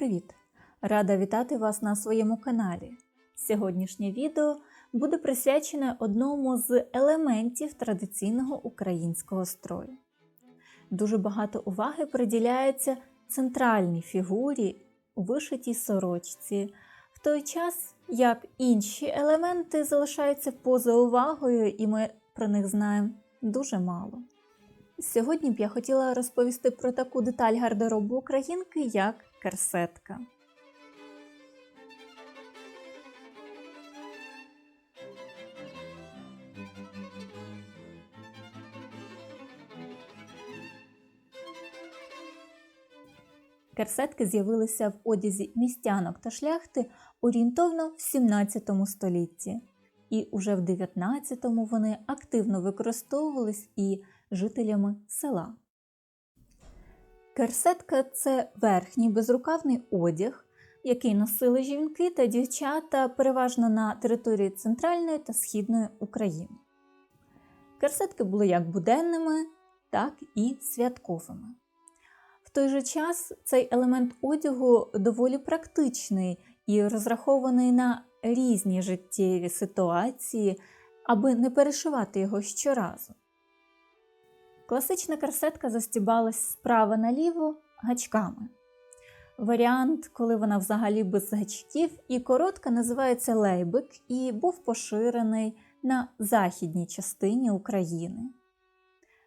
Привіт! Рада вітати вас на своєму каналі. Сьогоднішнє відео буде присвячене одному з елементів традиційного українського строю. Дуже багато уваги приділяється центральній фігурі у вишитій сорочці, в той час як інші елементи залишаються поза увагою, і ми про них знаємо дуже мало. Сьогодні б я хотіла розповісти про таку деталь гардеробу українки, як керсетка. Керсетки з'явилися в одязі містянок та шляхти орієнтовно в 17 столітті, і уже в 19-му вони активно використовувались і жителями села. Керсетка це верхній безрукавний одяг, який носили жінки та дівчата переважно на території Центральної та Східної України. Керсетки були як буденними, так і святковими. В той же час цей елемент одягу доволі практичний і розрахований на різні життєві ситуації, аби не перешивати його щоразу. Класична керсетка застібалась справа наліво гачками. Варіант, коли вона взагалі без гачків і коротка, називається лейбик і був поширений на західній частині України.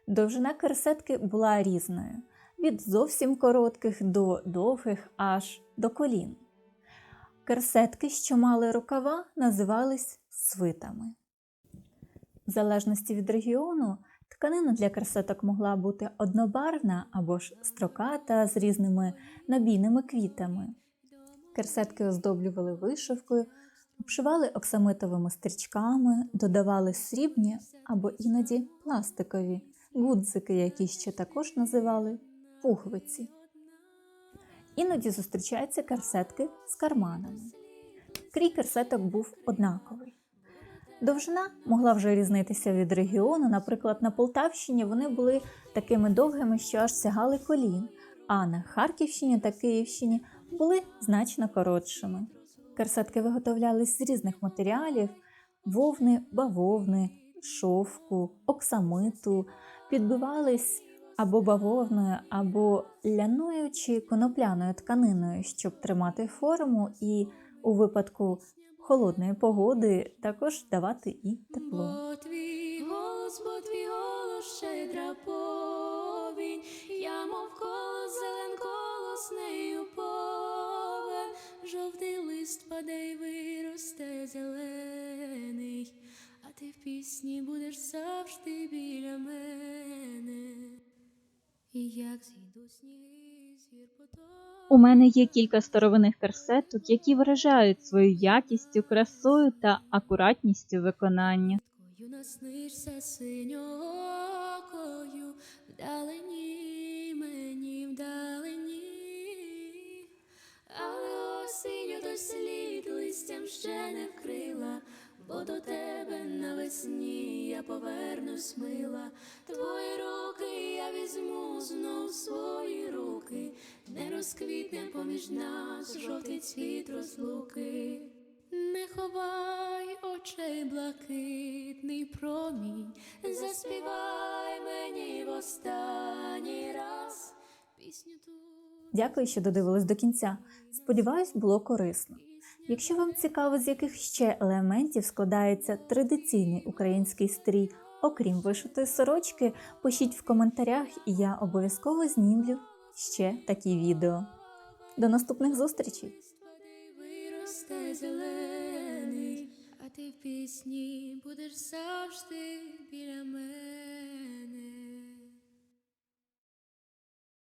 Довжина керсетки була різною від зовсім коротких до довгих аж до колін. Керсетки, що мали рукава, називались свитами. В залежності від регіону, тканина для керсеток могла бути однобарвна або ж строката з різними набійними квітами. Керсетки оздоблювали вишивкою, обшивали оксамитовими стрічками, додавали срібні або іноді пластикові гудзики, які ще також називали пуговиці. Іноді зустрічаються керсетки з карманами. Крій керсеток був однаковий. Довжина могла вже різнитися від регіону. Наприклад, на Полтавщині вони були такими довгими, що аж сягали колін, а на Харківщині та Київщині були значно коротшими. Керсетки виготовлялись з різних матеріалів: вовни, бавовни, шовку, оксамиту, підбивались або бавовною, або ляною чи конопляною тканиною, щоб тримати форму, і у випадку холодної погоди також давати і тепло. Твій бо твій голос щедра повінь, я мов колос, зелен колос нею повен, жовтий лист паде й виросте зелений, а ти в пісні будеш завжди біля мене. І як зійду сніги. У мене є кілька старовинних керсеток, які виражають свою якістю, красою та акуратністю виконання. Наснишся синьокою, вдалині мені вдалині, але осінню до слід листям ще не вкрила, бо до тебе навесні я повернусь мила, твої руки я візьму знов свої руки, не розквітне поміж нас жовтий цвіт розлуки. Не ховай очей блакитний промінь, заспівай мені в останній раз пісню ту. Дякую, що додивились до кінця. Сподіваюсь, було корисно. Якщо вам цікаво, з яких ще елементів складається традиційний український стрій, окрім вишитої сорочки, пишіть в коментарях, і я обов'язково знімлю ще такі відео. До наступних зустрічей! А ти в пісні будеш завжди біля мене.